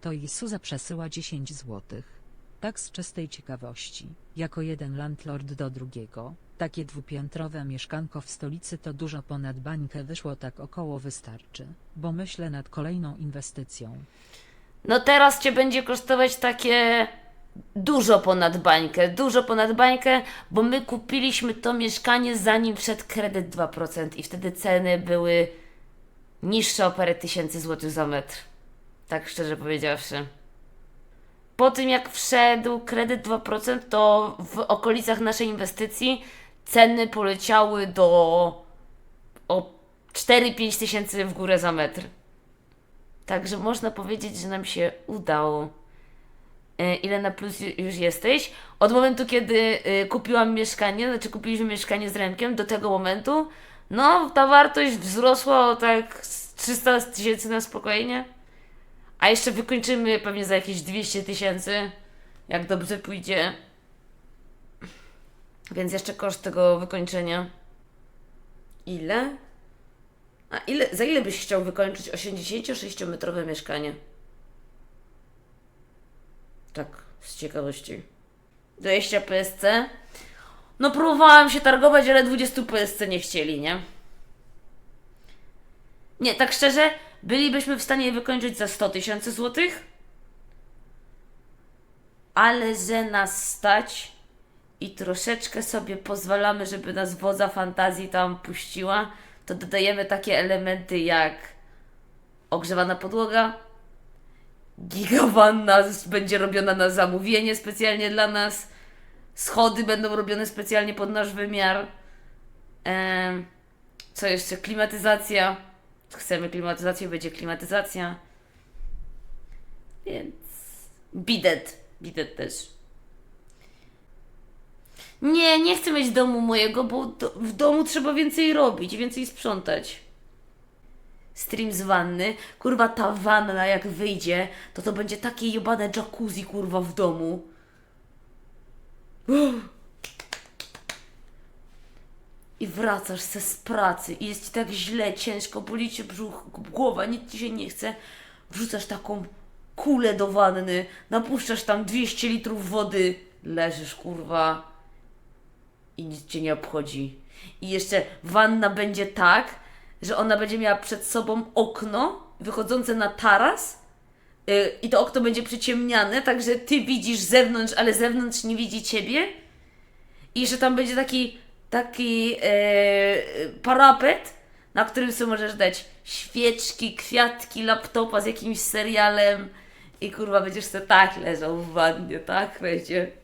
To Isuza przesyła 10 złotych. Tak z czystej ciekawości, jako jeden landlord do drugiego, takie dwupiętrowe mieszkanko w stolicy to dużo ponad bańkę wyszło tak około wystarczy, bo myślę nad kolejną inwestycją. No teraz cię będzie kosztować takie dużo ponad bańkę, dużo ponad bańkę, bo my kupiliśmy to mieszkanie zanim wszedł kredyt 2% i wtedy ceny były niższe o parę tysięcy złotych za metr. Tak szczerze powiedziawszy. Po tym jak wszedł kredyt 2%, to w okolicach naszej inwestycji ceny poleciały do o 4-5 tysięcy w górę za metr. Także można powiedzieć, że nam się udało. E, Ile na plus ju- już jesteś? Od momentu, kiedy e, kupiłam mieszkanie, znaczy kupiliśmy mieszkanie z Remkiem, do tego momentu, no ta wartość wzrosła o tak z 300 tysięcy na spokojnie. A jeszcze wykończymy pewnie za jakieś 200 tysięcy, jak dobrze pójdzie. Więc jeszcze koszt tego wykończenia. Ile? A ile, za ile byś chciał wykończyć 86-metrowe mieszkanie? Tak, z ciekawości. 20 PSC? No próbowałam się targować, ale 20 PSC nie chcieli, nie? Nie, tak szczerze, bylibyśmy w stanie je wykończyć za 100 tysięcy złotych, ale że nas stać i troszeczkę sobie pozwalamy, żeby nas wodza fantazji tam puściła, to dodajemy takie elementy jak ogrzewana podłoga, gigawanna będzie robiona na zamówienie specjalnie dla nas, schody będą robione specjalnie pod nasz wymiar, co jeszcze, klimatyzacja, chcemy klimatyzację, będzie klimatyzacja, więc bidet, bidet też. Nie, nie chcę mieć domu mojego, bo do, w domu trzeba więcej robić, więcej sprzątać. Stream z wanny. Kurwa, ta wanna jak wyjdzie, to to będzie takie jebane jacuzzi, kurwa, w domu. Uff. I wracasz se z pracy i jest ci tak źle, ciężko, boli cię brzuch, głowa, nic ci się nie chce. Wrzucasz taką kulę do wanny, napuszczasz tam 200 litrów wody, leżysz, kurwa, i nic cię nie obchodzi. I jeszcze wanna będzie tak, że ona będzie miała przed sobą okno wychodzące na taras yy, i to okno będzie przyciemniane, tak że ty widzisz zewnątrz, ale zewnątrz nie widzi ciebie. I że tam będzie taki, taki yy, parapet, na którym sobie możesz dać świeczki, kwiatki, laptopa z jakimś serialem i kurwa będziesz sobie tak leżał w wannie, tak będzie.